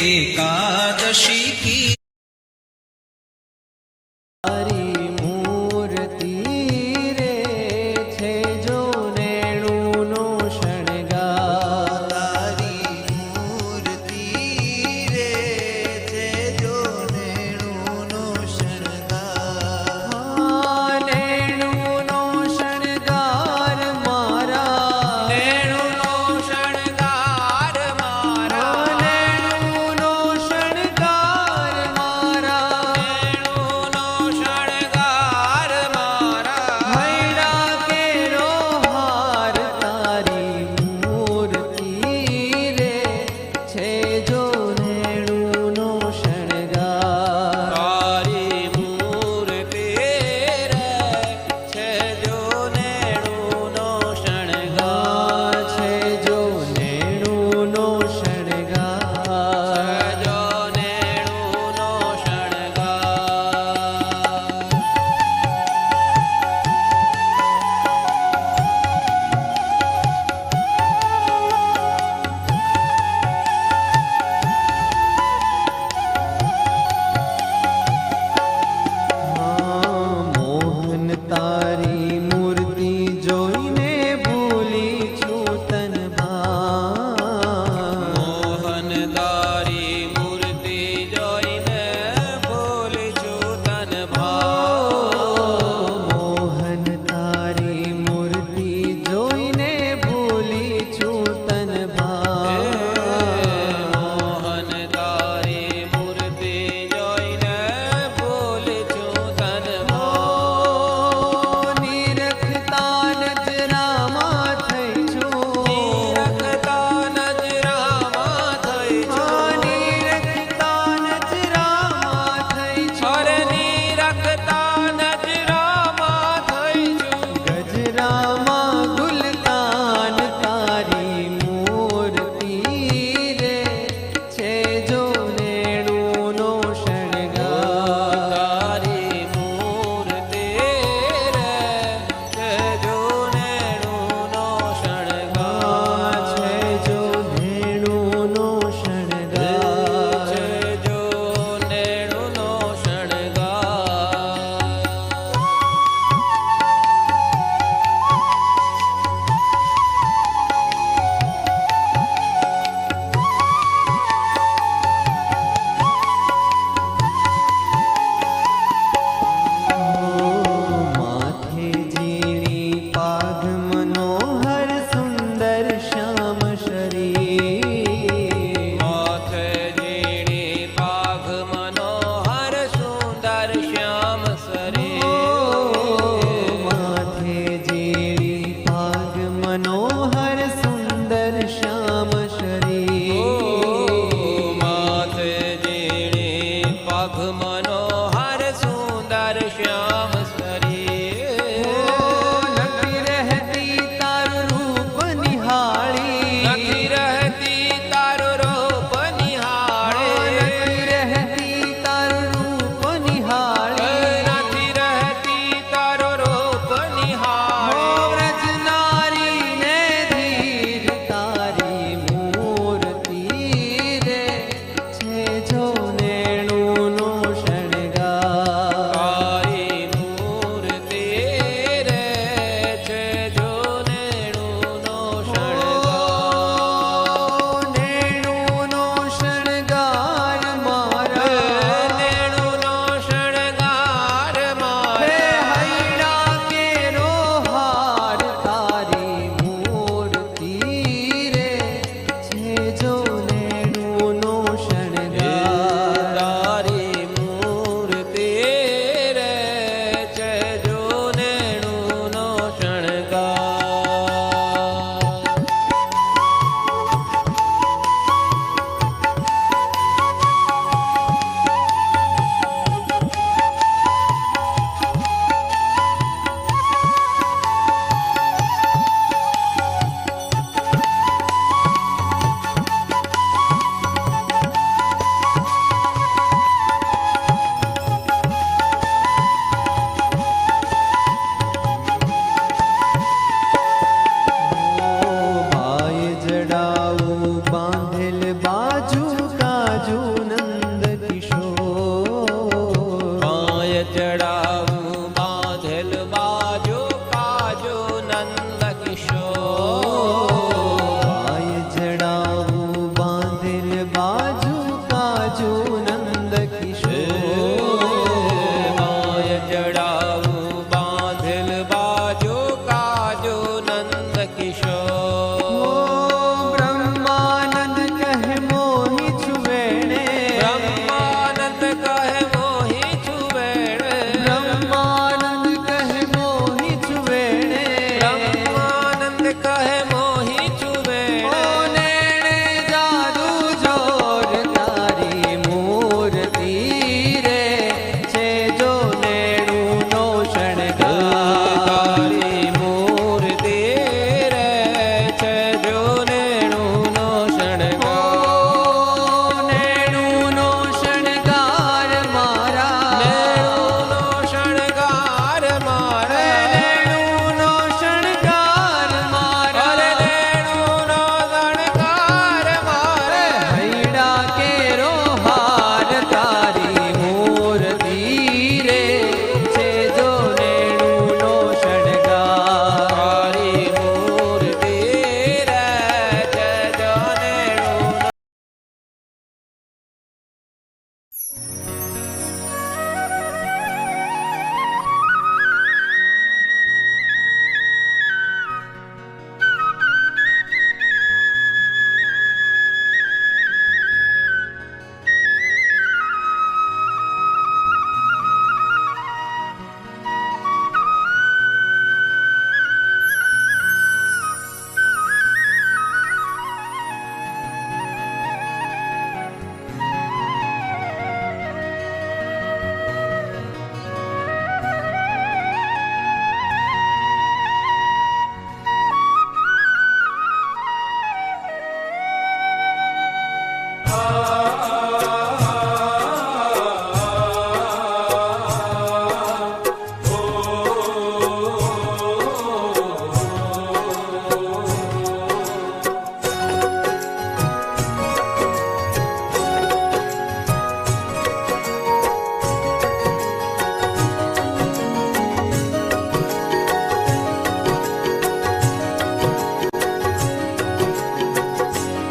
કોડે એકાદશી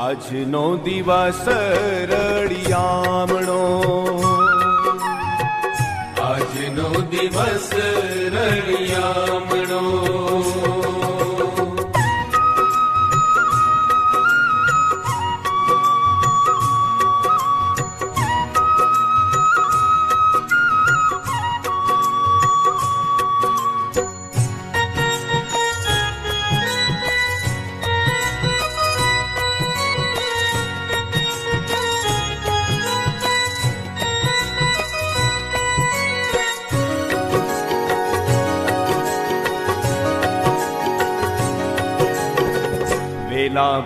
આજનો દિવસ રડિયામણો આજનો દિવસ રળિયામણો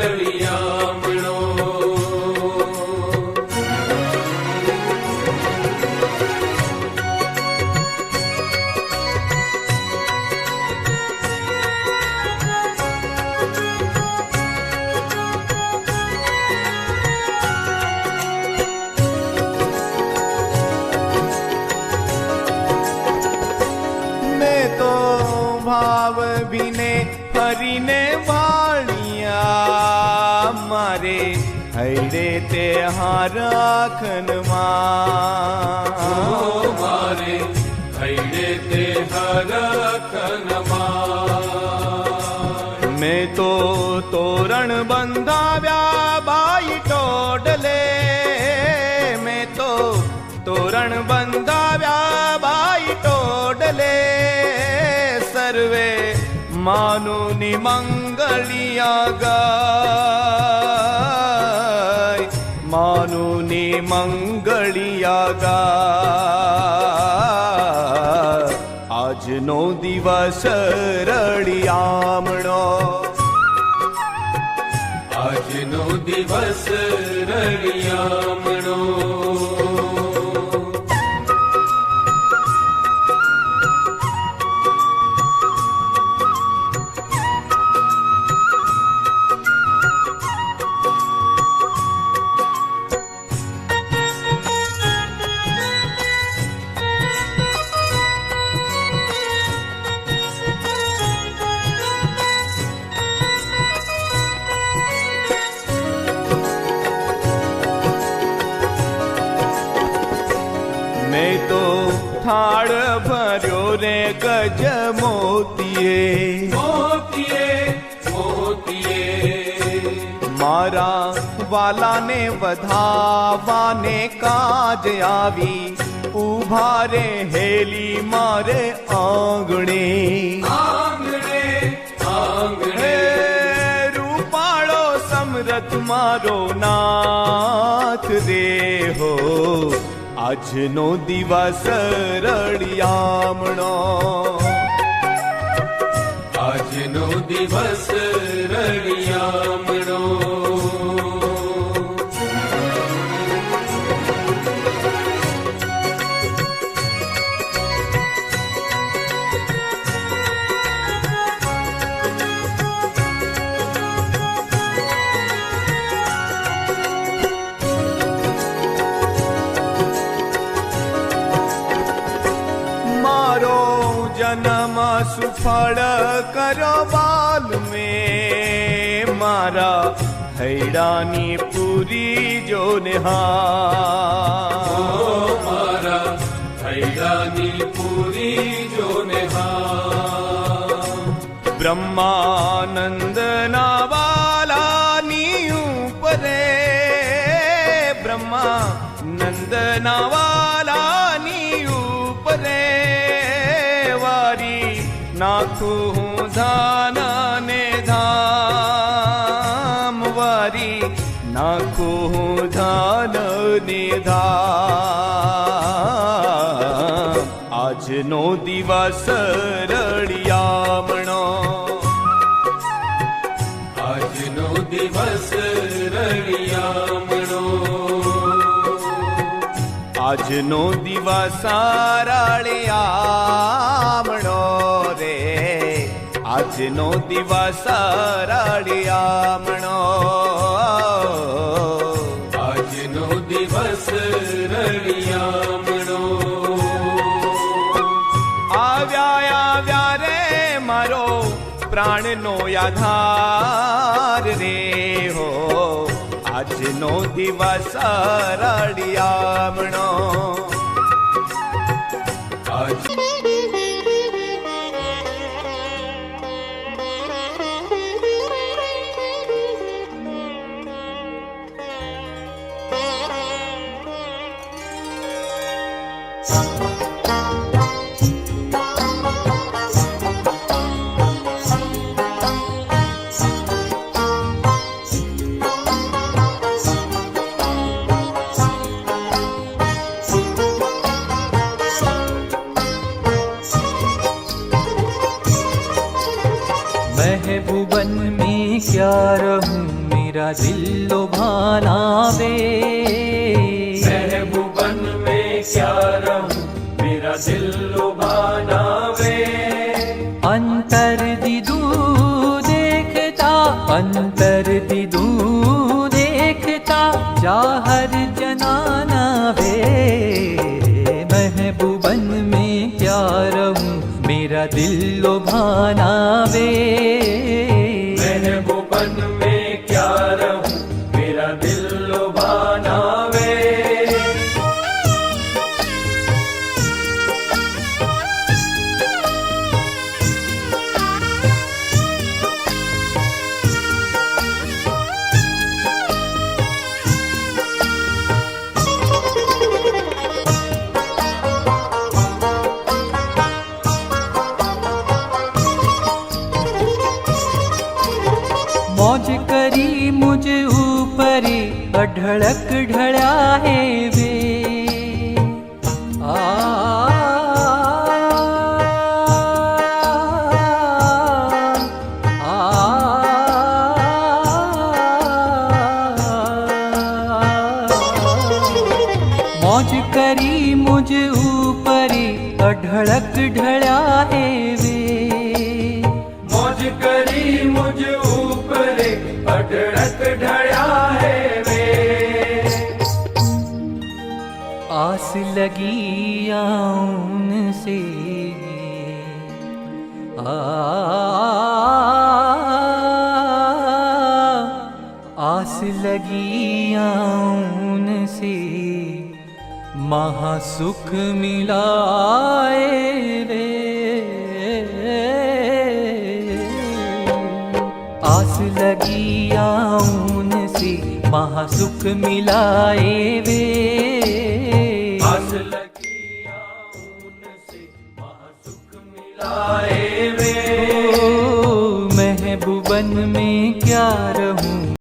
રળિયામણો વિને તો ਮਾਰੇ ਹੈਦੇ ਤੇ ਹਾਰ ਆਖਨ ਮਾਰ ਮਾਰੇ ਹੈਦੇ ਤੇ ਹਾਰ ਆਖਨ ਮਾਰ ਮੈਂ ਤੋ ਤੋਰਣ ਬੰਧਾਵਿਆ ਬਾਈ ਟੋਡਲੇ ਮੈਂ ਤੋ ਤੋਰਣ ਬੰਧਾਵਿਆ ਬਾਈ ਟੋਡਲੇ ਸਰਵੇ ਮਾਨੋ ਨਿਮੰਗਲੀਆਂ ਗਾ। માનું ની મંગળિયા આજનો દિવસ રડિયામણો આજનો દિવસ રળિયામણો વધાવાને કાજ આવી ઊભા રે હેલી મારે આંગણે. આંગણે આંગણે. રૂપાળો સમરથ મારો નાથ રે હો આજનો દિવસ રળિયામણો. આજનો દિવસ રળિયામણો. સુફળ કરો બાલ મેં મારા હૈડાની પૂરી જો નિહાર મારા હૈડાની પૂરી જોને હા બ્રહ્માનંદના વાલાની ઉપરે બ્રહ્માનંદના વારી નાખું હું ધાન ને ધામ વારી. નાખું હું ધાન ને ધામ. આજનો દિવસ રળિયામણો. આજનો દિવસ રળિયામણો. આજનો દિવસ રળિયામણો આજનો દિવસ રળિયામણો. આજનો દિવસ રળિયામણો. આવ્યા આવ્યા રે મારો પ્રાણનો આધાર રે હો. આજનો દિવસ રળિયામણો. क्या रहूं मेरा दिल लुभाना वे महबूबन में क्या रहूं मेरा दिल लुभाना धड़क ढड़ा है वे। मौज करी मुझ ऊपर अड़क ढड़ा है वे। आस लगी आऊं से आ आस लगी आऊं મહાસુખ મિલાય રે આસ લગી આઉન સી મહાસુખ મિલાય રે આસ લગી આઉન સી મહાસુખ મિલાય મેં ક્યા રહું